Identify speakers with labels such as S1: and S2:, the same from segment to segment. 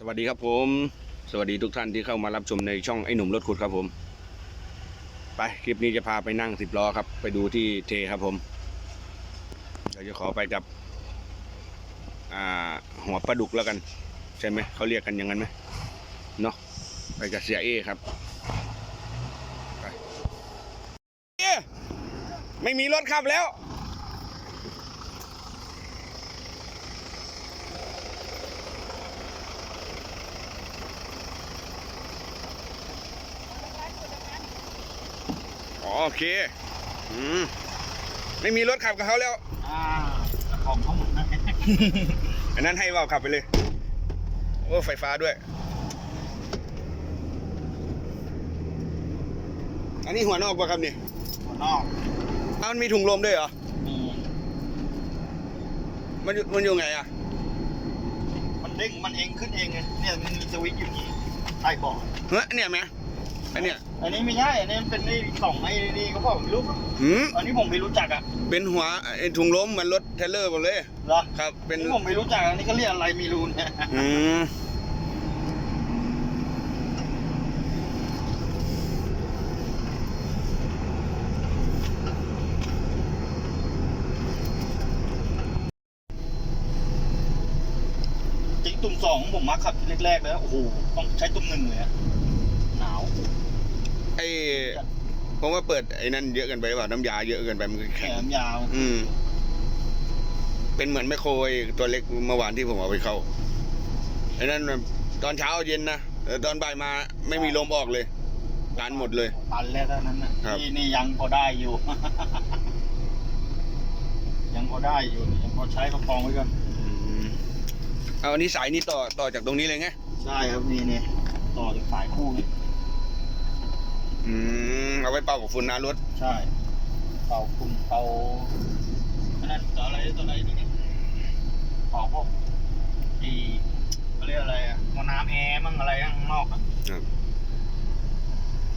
S1: สวัสดีครับผม สวัสดีทุกท่านที่เข้ามารับชมในช่องไอ้หนุ่มรถขุดครับผม ไปคลิปนี้จะพาไปนั่งสิบล้อครับ ไปดูที่เทครับผมเราจะขอไปกับหัวปลาดุกแล้วกัน ใช่ไหมเขาเรียกกันอย่างนั้นไหมเนาะไปกับเสียเอครับไปไม่มีรถขับแล้ว โอเคอืมไม่มีรถขับกับเขาแล้ว
S2: อ่าของเขาหมดนะ
S1: อันนั้นให้ว่าวขับไปเลยโอ้ไฟฟ้าด้วย อันนี้หัวนอกป่ะครับนี่
S2: หัวนอก
S1: อ้าวมันมีถุงลมด้วยเหรอ
S2: มี
S1: มันอยู่มันอยู่ไงอะ
S2: มันเด้งมันเองขึ้นเองไงเนี่ยมันมีสวิตช์อยู่นี่ใต้เบาะ
S1: เฮ้ยเนี่ยไหมอันเนี้ย
S2: อันนี้ไม่ใช่อันนี้มันเป็นไอ้กล่องไอ้นี่เขาบอกไม่รู้
S1: หืม
S2: อันนี้ผมไม่รู้จักอะ
S1: เป็นหัวไอ้ถุงลมเหมือนรถเทรลเลอร์หมดเลย
S2: เหรอ
S1: ครับ
S2: อั
S1: เป็นน
S2: นี้ผมไม่รู้จักอันนี้เขาเรียกอะไรไม่รู้เนี่ย
S1: อืม
S2: จริงตุ่มสองผมมาขับทีแรกๆแล้วโอ้โหต้องใช้ตุ่มหนึ่งเลยอะหนาว
S1: ไอ้ผมว่าเปิดไอ้นั่นเยอะเกินไปเปล่าน้ำยาเยอะเกินไปมันก็
S2: แข
S1: แข็ง
S2: นยาว
S1: อืม เป็นเหมือนแมคโครไอ้ตัวเล็กเมื่อวานที่ผมเอาไปเข้าไอ้นั่นมันตอนเช้าเย็นนะแต่ตอนบ่ายมาไม่มีลมออกเลยตันหมดเลย
S2: ตันแล้วเท่านั้นนะครับ นี่นี่ยังพอได้อยู่ ยังพอได้อยู่ยังพอใช้ประคองไว้ก่อน
S1: อืมเอาอันนี้สายนี้ต่อต่อจากตรงนี้เลยไง
S2: ใช่ครับนี่นี่ต่อจากสายคู่นี่
S1: อืมเอาไว้เป่ากับฝุ่นหน้ารถ
S2: ใช่ เป่าคุมเป่าอันนั้นต่ออะไรต่ออะไรนี่นี่เป่าพวกอีเขาเรียกอะไรอะหม้อน้ำแอร์มั่งอะไรข้างนอกอะ
S1: ครับ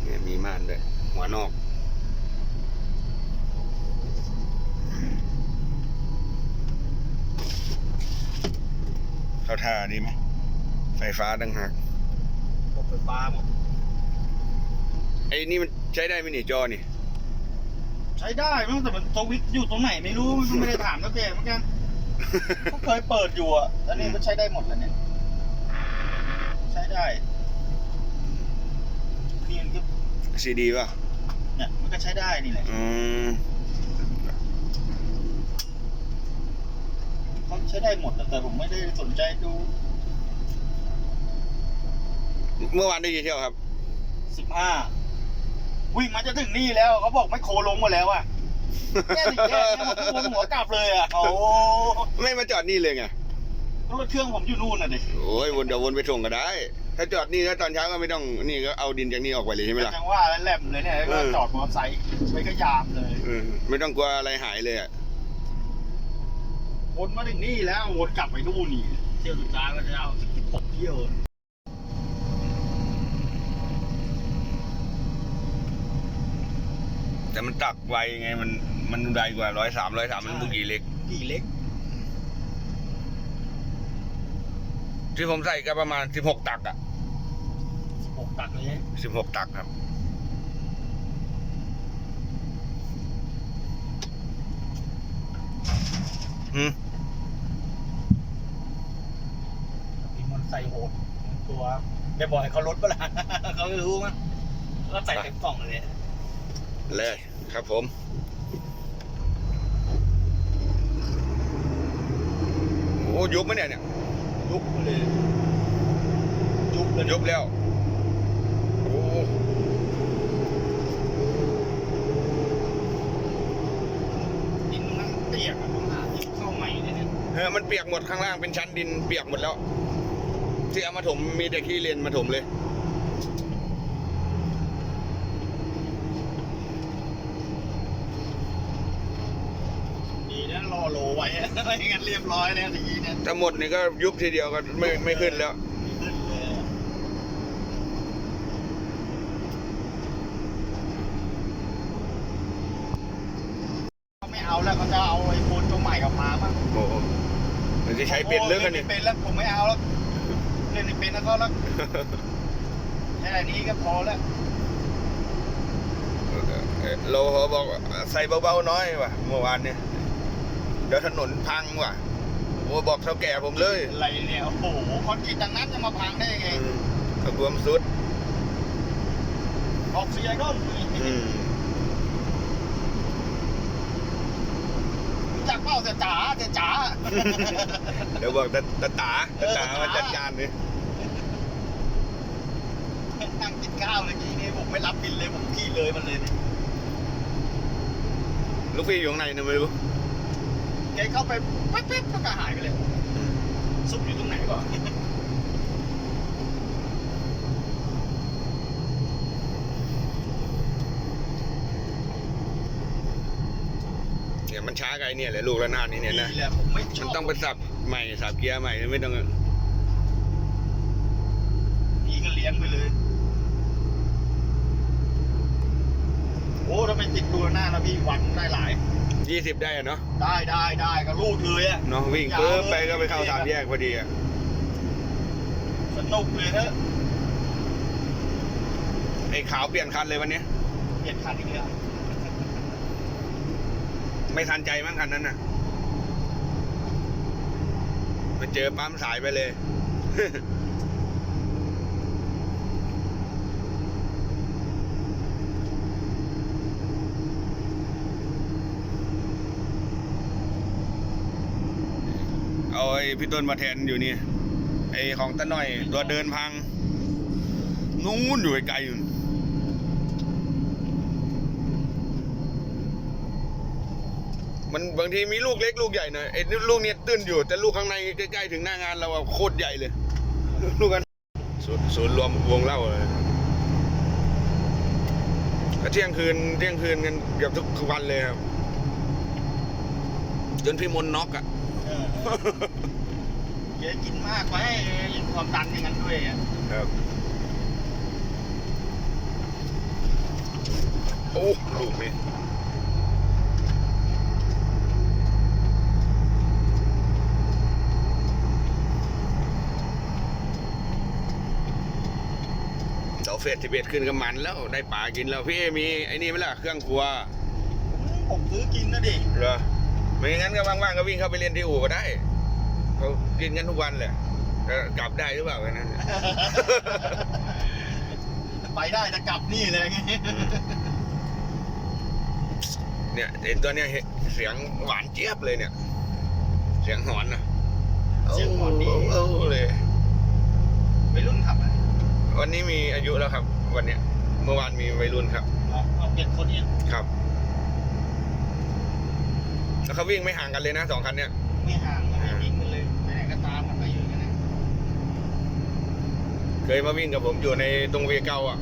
S1: เนี่ยมีม่านด้วยหัวนอก เข้าท่าดีไหม ไฟฟ้าดังหัก
S2: พวกไฟฟ้าหมด
S1: ไอ้นี่มันใช้ได้ไหมนี่จอนี่
S2: ใช้ได้มั้งแต่มันสวิตช์อยู่ตรงไหนไม่รู้มันก็ไม่ได้ถามนักเตะเหมือนกันก็เคยเปิดอยู่อะอันนี้ก็ใช้ได้หมดแล้วเนี่ย ใช้ได้นี่มันก็
S1: ซีดีป่ะ
S2: เนี่ยมันก็ใช้ได้นี่แหละ
S1: อืม
S2: เขาใช้ได้หมดอะแต่ผมไม่ได้สนใจดู
S1: เมื่อวานได้กี่เที่ยวครับ
S2: สิบห้า วิ่งมาจะถึงนี่แล้วเขาบอกไม่โคลงหมาแล้วอะแค่ถึงแยกเนี่ยผมวนหัวกลับเลยอะโอ้
S1: ไม่มาจอดนี่เลยไง
S2: รถเครื่องผมอยู่นู่นน่ะดิ
S1: โอ้ยวนเดี๋ยววนไปส่งก็ได้ ถ้าจอดนี่แล้วตอนเช้าก็ไม่ต้องนี่ก็เอาดินจากนี่ออกไปเลยใช่ไหมล่ะ
S2: จังว่าแล้วแหลมเลยเนี่ยแล้วก็
S1: เออ
S2: จอดมอเตอร์ไซค์ไปก็ยามเลย
S1: เออไม่ต้องกลัวอะไรหายเลยอะ
S2: วนมาถึงนี่แล้ววนกลับไปนู่นนี่เที่ยวสุดท้ายก็จะเอาสิบหกเที่ยว
S1: แต่มันตักไวไงมันมันไวกว่าร้อยสามร้อยสามมันบุกีเล็ก
S2: กี่เล็ก
S1: ที่ผมใส่ก็ประมาณสิบหกตักอะ
S2: สิบหกตักเลยเนี่ย
S1: สิบหกตักครับ อืม
S2: ที่มันใส่โหดตัวได้บอกให้เขาลดเปะล่าเขาไม่รู้มั้งก็ใส่เต็มกล่องเลย
S1: เลยครับผม โอ้ยุบไหมเนี่ยเนี่ย
S2: ยุบเลย ยุบเลย
S1: ยุบแล้ว โอ้
S2: ดินมันเปียกอะต้องหาที่เข้าใหม่เลยเนี่ย
S1: เออมันเปียกหมดข้างล่างเป็นชั้นดินเปียกหมดแล้ว ที่เอามาถมมีแต่ขี้เลนมาถมเลย
S2: ดีนะ รอโลไว้ไม่งั้นเรียบร้อยแล้วทีเนี่ย
S1: ถ้าหมดนี่ก็ยุบทีเดียวก็ไม่ไม่ขึ้นแล้ว
S2: ขึ้นเลยอะเขาไม่เอาแล้วเขาจะเอาไอ้โคนตัวใหม่ออกมามั้ง
S1: โอ้โหมันจะใช้เป็นเรื่องกันนี่
S2: ไม่เป็นแล้วผมไม่เอาแล้วเล่นในเป็นแล้วก็แล้วแค่นี้ก็พอแล้ว
S1: เอ่อโลเขาบอกว่าใส่เบาๆน้อยว่ะเมื่อวานเนี่ยเดี๋ยวถนนพังว่ะโอ้บอกเท่าแก่ผมเลย
S2: อะไรเนี่ยโอ้โหคอนกรีตดังนั้นจะมาพังได้ยังไง
S1: อืมกระบวมสุด
S2: ออกเสียก็
S1: อืม
S2: รู้จักเป้าเสียจ๋าเสียจ๋า
S1: เดี๋ยวบอกตาตาตาตาตา
S2: เออ
S1: มา
S2: ตา
S1: จัดการเลย
S2: นั่งกินข้าวเมื่อกี้นี่ผมไม่รับบินเลยผมขี้เลยมันเลยเนี่ย
S1: ลูกพี่อยู่ข้างในนะไม่รู้
S2: แกเข้าไปแป๊บๆแล้วก็หายไปเลยซุปอยู่ตรงไหนก่อน
S1: เนี่ยมันช้าไกลเนี่ยแหละลูกระนาดนี่เนี่ยนะ
S2: แหละผมไม่ช
S1: มัน
S2: อบ
S1: ต้องไปสับใหม่สับเกียร์ใหม่ไม่ต้อง
S2: พี่ก็เลี้ยงไปเลย โอ้ถ้าไปติดตัวหน้านะพี่วันได้หลาย
S1: ยี่สิบได้อะเนาะ
S2: ได้ได้ได้ก็รูดเลยอะ
S1: เนาะวิ่งเพิ่มไปก็ไปเข้าสามแยกพอดีอะ
S2: สนุกเลยเนอะ
S1: ไอ้ขาวเปลี่ยนคันเลยวันเนี้ย
S2: เปลี่ยนคันอีกแล้ว
S1: ไม่ทันใจมั้งคันนั้นน่ะมาเจอปั๊มสายไปเลย เอาไอ้พี่ต้นมาแทนอยู่นี่ไอ้ของตะหน่อย ตัวเดินพัง นู้นอยู่ไกลอยู่มันบางทีมีลูกเล็กลูกใหญ่หน่อยไอ้ลูกเนี้ยตื้นอยู่ แต่ลูกข้างในใกล้ๆถึงหน้างานเราโคตรใหญ่เลย ลูกกันศูนย์ศูนย์รวมวงเล่าเลยก็เที่ยงคืนเที่ยงคืนกันเกือบทุกวันเลยครับ จนพี่มนน็อกอะ
S2: เออ เยอะกินมากไปยังความดันอย่างนั้นด้วยอะ
S1: ครับ โอ้ลูกนี่เสาเฟสสิบเอ็ดขึ้นกับมันแล้วได้ปลากินแล้วพี่เอมีไอ้นี่ไหมล่ะเครื่องครัว
S2: ผมซื้อกินนะดิ
S1: เหรอ ไม่งั้นก็ว่างๆก็วิ่งเข้าไปเรียนที่อู่ก็ได้เขากินกันทุกวันแหละแต่กลับได้หรือเปล่าแค่นั้น
S2: ไปได้จะกลับนี่เลยไง
S1: เนี่ยไอ้ตัวเนี้ยเห็นเสียงหวานเจี๊ยบเลยเนี่ย เสียงหอนนะ
S2: เสียงหอนดี
S1: โอ้เลย
S2: ไปรุ่นขับอะ
S1: วันนี้มีอายุแล้วครับ วันเนี้ยเมื่อวานมีวัยรุ่นครับ
S2: เอาเอาเปลี่ยนคนเนี่ย
S1: ครับ แล้วเขาวิ่งไม่ห่างกันเลยนะสองคันเนี้ย
S2: ไม่ห่างไม่ทิ้งกันเลยไปไหนก็ตามกันไปอยู่กันนะ
S1: เคยมาวิ่งกับผมอยู่ในตรงเวเก้าอะ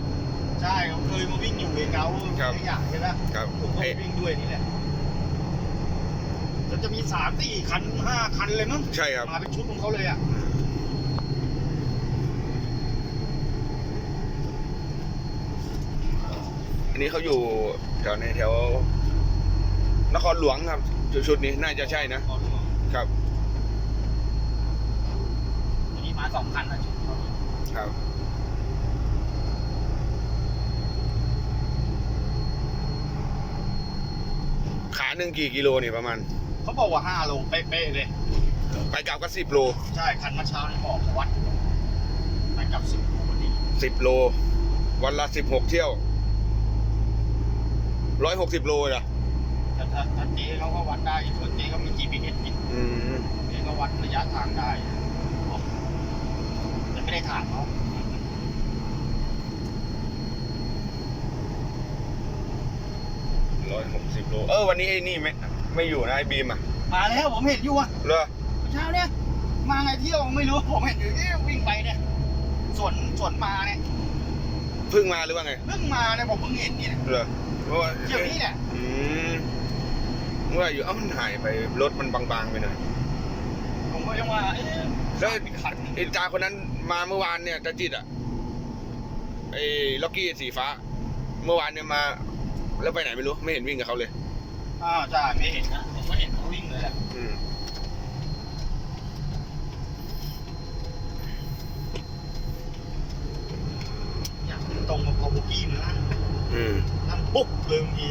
S2: ใช่เขาเคยมาวิ่งอยู่เวเกา
S1: ครับ
S2: ขยะใช่ไหม
S1: ครับ
S2: ผมก็
S1: ไอ้
S2: ไปวิ่งด้วยนี่แหละแล้วจะมีสามสี่คันห้าคันเลยมั้ง
S1: ใช่ครับ
S2: มาเป็นชุดของเขาเลยอะ
S1: อันนี้เขาอยู่แถวในแถว นครหลวงครับชุดชุดนี้น่าจะใช่นะ
S2: ขอดูหน่อย
S1: ครับ
S2: อันนี้มาสองคันนะชุดเขา
S1: ครับ ขาหนึ่งกี่กิโลนี่ประมาณ
S2: เขาบอกว่าห้าโลเป๊ะๆเลย
S1: ไปกลับก็สิบโล
S2: ใช่คันเมื่อเช้านี่บอกเขาวัดไปกลับสิบโลพอดี
S1: สิบโล วันละสิบหกเที่ยวร้อยหกสิบโลเลยเหรอ
S2: แต่ถ้าถ้าเจ๊เขาก็วัดได้ส่วนเจ๊เขามี GPS นี่
S1: อืม
S2: เจ๊ก็วัดระยะทางได้บอกแต่ไม่ได้ถามเขา
S1: ร้อยหกสิบโลเออวันนี้ไอ้นี่ไม่ไม่อยู่นะไอ้บีมอะ
S2: มาแล้วผมเห็นอยู่อะ
S1: เหรอ
S2: เมื่อเช้าเนี่ยมาไงเที่ยวไม่รู้ผมเห็นอยู่เอ๊ะวิ่งไปเนี่ยสวนสวนมาเนี่ย
S1: เพิ่งมาหรือว่าไง
S2: เพิ่งมาเนี่ยผมเพิ่งเห็นเนี่ย
S1: เหรอเพราะว่า
S2: เที่ยวนี้เนี่ย
S1: อืม เมื่ออยู่เอ้ามันหายไปรถมันบางๆไปหน่อย
S2: ผมก็ยังว่าเอ๊ะ
S1: แล้วไอ้ตาคนนั้นมาเมื่อวานเนี่ยจาจิตอะไอ้ล็อกกี้สีฟ้า เมื่อวานเนี่ยมา แล้วไปไหนไม่รู้ไม่เห็นวิ่งกับเขาเลย
S2: อ้าวจ้าไม่เห็นนะผมไม่เห็นเขาวิ่งเลยแหละ
S1: อืมา
S2: กขึ้นตรงกับคาบุกี้นะ
S1: อืม
S2: นั่นปุ๊บเลยบางที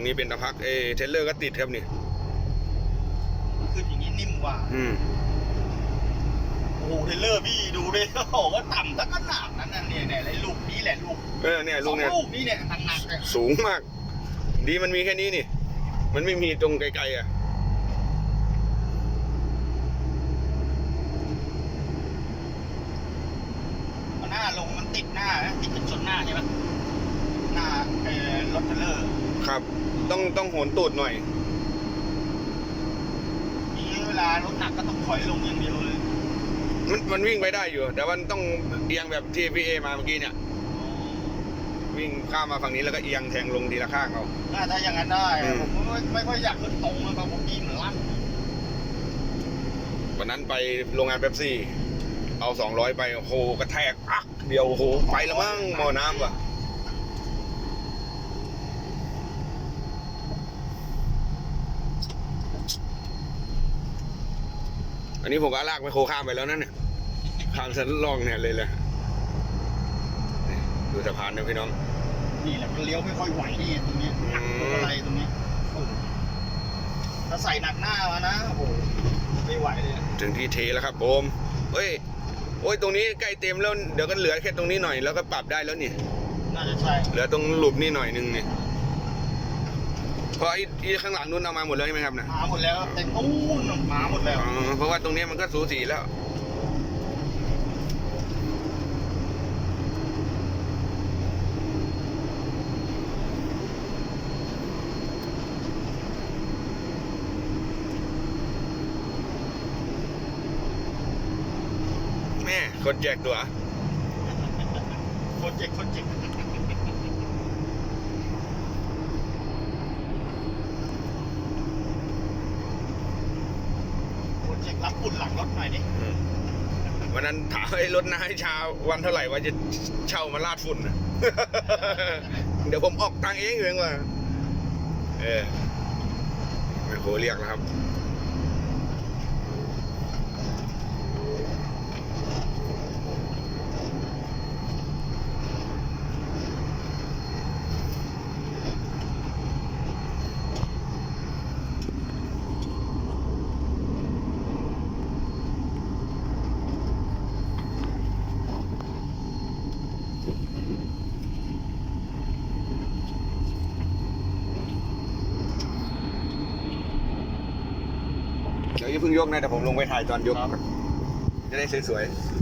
S1: รงนี้เป็นตะพักเอเทรลเลอร์ก็ติดครับนี่
S2: ขึ้นอย่างนี้นิ่มกว่า
S1: อืม
S2: โอ้โหเทรลเลอร์พี่ดูดิโอ้โหก็ต่ำทั้งขนาดนั้นน่ะเนี่ยเนี่ยไอ้ลูกนี้แหละลูก
S1: เออเนี่ย
S2: ส
S1: ลู
S2: อกง
S1: เนี่ย
S2: ลูกนี้เนี่ยหนักๆเนี่ย
S1: สูงมาก ดีมันมีแค่นี้นี่ มันไม่มีตรงไกลๆอะ
S2: หน้าลงมันติดหน้านะติดกันชนหน้าใช่ไหมหน้าเอ่อรถเทรลเลอร์
S1: ครับ ต้องต้องโหนตูดหน่อย
S2: นี่เวลารถหนักก็ต้องถอยลงอย่างเดียวเลย
S1: มันมันวิ่งไปได้อยู่ แต่มันต้องเอียงแบบที่พีเอมาเมื่อกี้เนี่ย วิ่งข้ามมาฝั่งนี้แล้วก็เอียงแทงลงทีละข้างเอา
S2: น่าถ้าอย่างนั้นได้
S1: อืม
S2: ผมก็ไม่ไม่ค่อยอยากขึ้นตรงเลยเพราะผมยิงมันลั่น
S1: วันนั้นไปโรงงานเป๊ปซี่ เอาสองร้อยไปโอ้โหกระแทกอัก เดียวโอ้โหไปแล้วมั้งหมอน้ำว่ะ นนี้ผมก็ลากไปโคข้ามไปแล้วนั่นเนี่ยข้ามสันลองเนี่ยเลยเลยนี่ดูสะพานนะพี่น้อง
S2: นี่แหละมันเลี้ยวไม่ค่อยไหวนี่ตรงเนี้ยหนักตรงอะไรตรงเนี้ยโอ้โหถ้าใส่หนักหน้ามานะโอ้โหไม่ไหวเลย
S1: ถึงที่เทแล้วครับผมเฮ้ยโอ้ยตรงนี้ใกล้เต็มแล้วเดี๋ยวก็เหลือแค่ตรงนี้หน่อยแล้วก็ปรับได้แล้วนี่
S2: น่าจะใช่
S1: เหลือตรงหลุมนี่หน่อยนึงนี่ เพราะไอ้ไอ้ข้างหลังนู้นเอามาหมดแล้วใช่ไหมครับนะ
S2: หมาหมดแล้วเต็มตู้นหมาหมดแล้ว
S1: อ๋อเพราะว่าตรงนี้มันก็สูสีแล้ว แม่คนแจกตัว
S2: คนเจ็กคนเจ็กคนเจ็กรับปุ่ น่อยดิ
S1: วันนั้นถามไอ้รถนายชาวันเท่าไหร่ว่าจะเช่ามาลาดฝุ่นนะเดี๋ยวผมออกตังค์เองเองว่ะเออไม่โหเรียกแล้วครับ งยกนะแต่ผมลงไปถ่ายตอนยก
S2: ครับ
S1: จะได้สวยๆ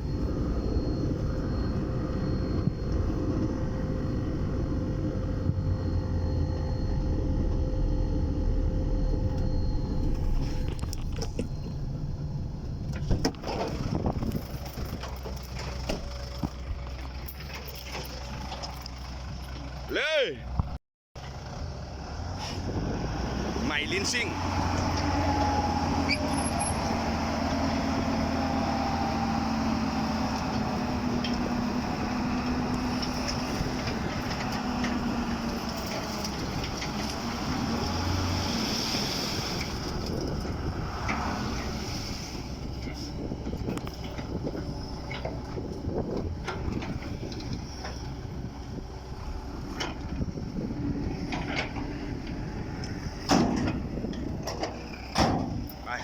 S1: เลยใหม่ลินซิ่ง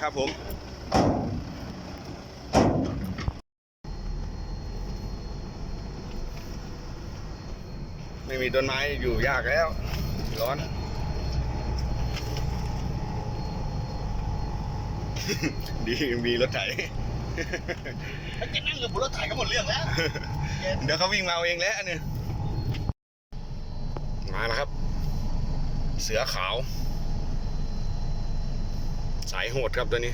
S1: ครับผม ไม่มีต้นไม้อยู่ยากแล้ว ร้อนดีมีรถไถ
S2: ถ้าแกนั่งอยู่บนรถไถก็หมดเรื่องแล้ว
S1: เดี๋ยวเขาวิ่งมาเอาเองแล้วเนี่ยมาแล้วครับ เสือขาว สายโหดครับตัวนี้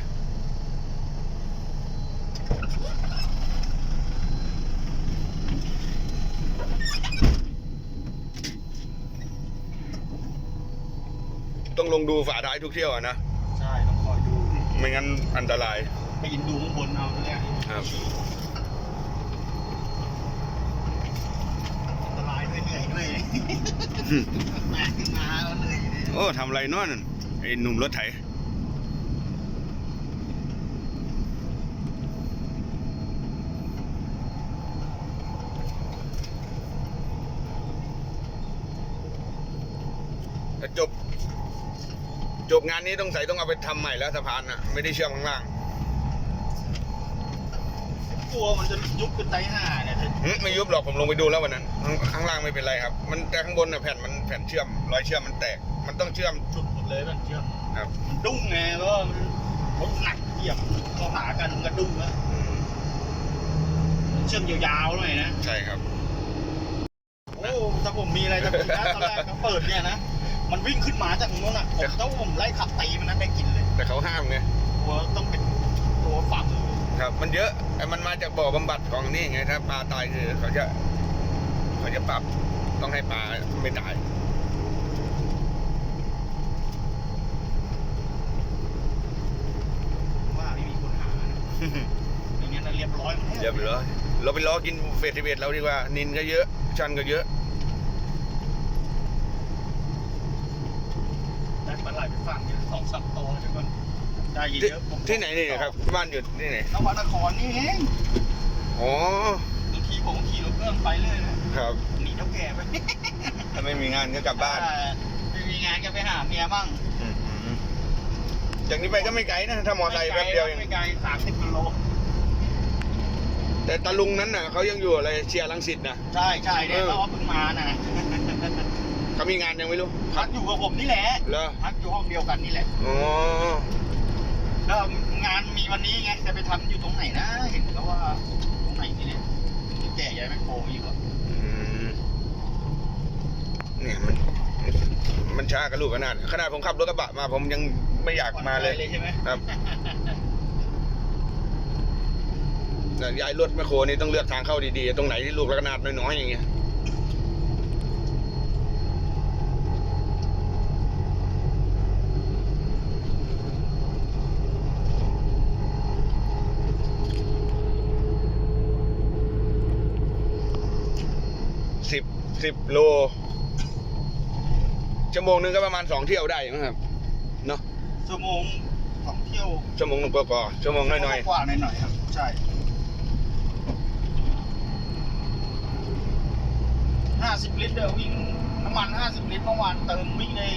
S1: ต้องลงดูฝาท้ายทุกเที่ยวอะนะ
S2: ใช่ ต้องคอยดู
S1: ไม่งั้นอันตราย
S2: ไปยินดูข้างบนเอาเนี่ย
S1: ครับ
S2: อันตรายด้วยเหนื่อยด้วยแม่ขึ้นมาแล้วเหนื่อยเลย
S1: โอ้ทำอะไรเนั่นไอ้หนุ่มรถไถ จบ จบงา นนี้ต้องใส่ต้องเอาไปทำใหม่แล้วสะพานอะไม่ได้เชื่อมข้างล่าง
S2: กลัวมันจะยุบเป็นไตห่าเนี่ย
S1: หึไม่ยุบหรอกผมลงไปดูแล้ววันนั้นข้างข้างล่างไม่เป็นไรครับ มันแต่ข้างบนน่ะแผ่นมันแผ่นเชื่อมรอยเชื่อมมันแตก มันต้องเชื่อม
S2: จุดหมดเลยมันเชื่อม
S1: ครับ
S2: มันดุ้งไงเพราะว่ามันรถหนักเหยียบเข้าหากันมันก็ดุ้งแล้ว
S1: อืม
S2: เชื่อมยาวๆหน่อยนะ
S1: ใช่ครับ
S2: โอ้ถ้าผมมีอะไรจะพูดนะตอนแรกเขาเปิดเนี่ยนะ มันวิ่งขึ้นมาจากตรงนู้นอะผมถ้าผมไล่ขับตีมันนั้นได้กินเลย
S1: แต่เขาห้ามไง
S2: ตัวต้องเป็นตัวฝังมือ
S1: ครับ มันเยอะแต่มันมาจากบ่อบำบัดของนี่ไงถ้าปลาตายคือเขาจะเขาจะปรับต้องให้ปลาไม่ตาย
S2: ว่าไม่มีคนหานะอย่างเงี้ยนะเรียบร้อยหมดแล้ว
S1: เรียบร้อยเราไปล้อกินเฟสติเวตเราดีกว่า นินก็เยอะชันก็เยอะ
S2: ได้ปลาไหลไปฟังเนี่ยสองสามตัวเดี๋ยวก่อนได้เย
S1: ที่
S2: อะๆผม
S1: ที่ไหนนี่ครับบ้านอยู่ที่ไหน
S2: นวัดนครนี่เอง
S1: อ๋อบา
S2: งทีผมขี่รถเครื่องไปเลยนะครับหนีเท่าแก่ไป
S1: ถ้าไม่มีงานก็กลับบ้าน
S2: อ่ไม่มีงานก็ไปหาเมียบ้าง
S1: อืมจากนี้ไปก็ไม่ไกลนะถ้ามอไซค์แป๊บเดียวเอง
S2: ไม่ไกลสามสิบกิโล
S1: แต่ตาลุงนั้นน่ะเขายังอยู่อะไรเชียร์ลังสิตนะ
S2: ใช่ใช่เนี่ย
S1: เออ
S2: เขาเพิ่งมานะ
S1: เขามีงานยังไม่รู้
S2: พักอยู่กับผมนี่แหละ
S1: เหรอ
S2: พักอยู่ห้องเดียวกันนี่แหละ
S1: อ๋อ
S2: แล้วงานมีวันนี้ไงจะไปทำอยู่ตรงไหนนะ เห็นเขาว่าตรงไหนนี่เนี่ยแก่ย้ายแมคโครอยู่อะ
S1: อืมเนี่ยมัน มันช้ากับลูกขนาด ขนาดผมขับรถกระบะมา ผมยังไม่อยากมาเลย
S2: เลยใช่ไหม
S1: ครับแต่ย้ายรถแมคโครนี่ต้องเลือกทางเข้าดีๆ ตรงไหนที่ลูกระนาดน้อยๆอย่างเงี้ย สิบสิบโล ชั่วโมงนึงก็ประมาณสองเที่ยวได้มั้งครับ เนาะ
S2: ชั่วโมงสองเที่ยว
S1: ชั่วโมงนึงกว่าๆชั่วโมงน้อย
S2: กว่าๆหน่อยๆครับใช่ห้าสิบลิตรเดี๋ยววิ่งน้ำมันห้าสิบลิตรเมื่อวานเติมวิ่งได้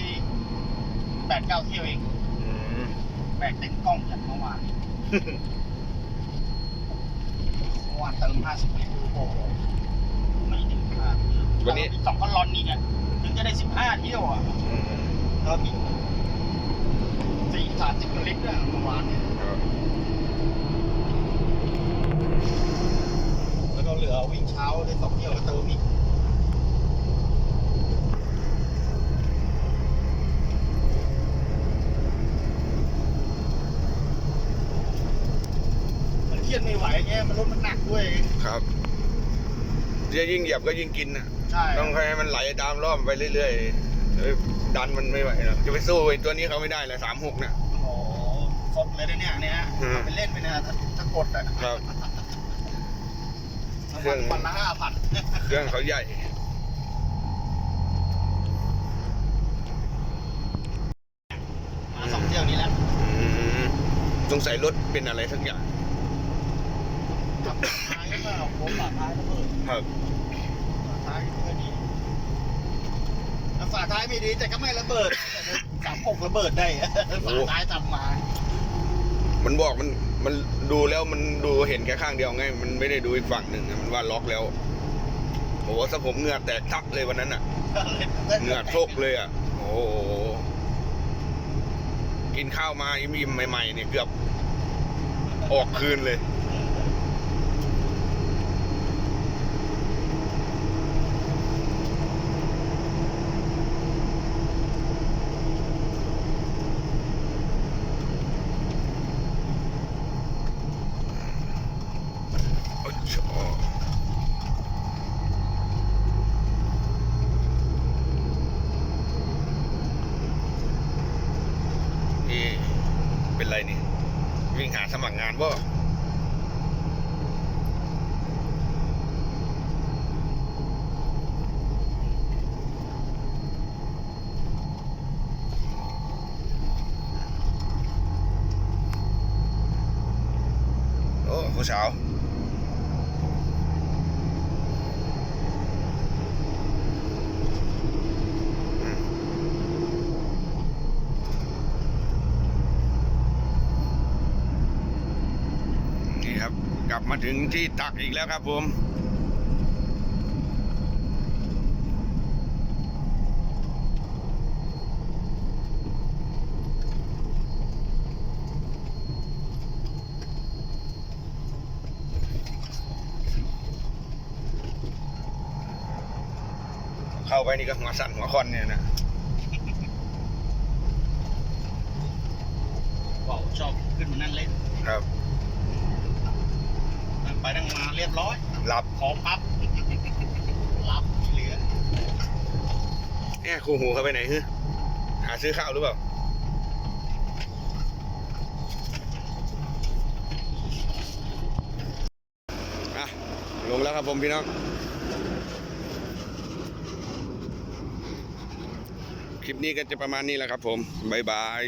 S2: แปดเก้าเที่ยวเอง
S1: ๆอืม
S2: แบกเต็มกล้องจากเมื่อวานนี้เมื่อวานเติมห้าสิบลิตรโอ้โหไม่ถึงห้า
S1: วันนี้
S2: มีสองพันลอนนี่ไงถึงจะได้สิบห้าเที่ยวอะ
S1: อืม
S2: เติมอีกสี่สามสิบลิตรอะเมื่อวานเนี่ย
S1: ครับ
S2: แล้วก็เหลือวิ่งเช้าได้สองเที่ยวก็เติมอีกมันเครียดไม่ไหวไงมันรถมันหนักด้วย
S1: ครับ จะยิ่งเหยียบก็ยิ่งกินนะ
S2: ใช่
S1: ต้องให้มันไหลตามรอบไปเรื่อยๆเอ้ยดันมันไม่ไหวหรอกจะไปสู้ไอ้ตัวนี้เขาไม่ได้เลยสามหกเนี่ย
S2: โอ้โหสดเลยนะเนี่ยเนี่ย
S1: อืม
S2: ไปเล่นไปเนี่ยถ้าถ้ากดอะ
S1: ครับ เครื่
S2: วั
S1: อนง
S2: วันละห้าพัน
S1: เครื่องเขาใหญ่
S2: มาสองเที่ยวนี้แหละ
S1: อืมสงสัยรถเป็นอะไรสักอย่าง
S2: กับท้าย ก็โค้งฝาท้ายระเบิด
S1: ครับ
S2: ฝาท้ายไม่ดีแล้วฝาท้ายไม่ดีแต่ก็ไม่ระเบิดสามหกระเบิดได้ฝาท้ายทำมา
S1: มันบอกมันมันดูแล้วมันดูเห็นแค่ข้างเดียวไง มันไม่ได้ดูอีกฝั่งหนึ่งอะมันว่าล็อกแล้วโอ้โหถ้าผมเหงื่อแตกทักเลยวันนั้นอะเหงื่อโชกเลยอะ โอ้โหกินข้าวมาอิ่มๆใหม่ๆเนี่ยเกือบออกคืนเลย ผู้สาวนี่ครับ กลับมาถึงที่ตักอีกแล้วครับผม เข้าไปนี่ก็หัวสั่นหัวคอนเนี่ยนะ
S2: บอกชอบขึ้นมานั่งเล่น
S1: ครับ
S2: นั่งไปนั่งมาเรียบร้อย
S1: หลับ
S2: ขอปั๊บรับเหลือ
S1: แอบคู่หูเขาไปไหนฮึหาซื้อข้าวหรือเปล่าอะลงแล้วครับผมพี่น้อง คลิปนี้ก็จะประมาณนี้แหละครับผม บ๊ายบาย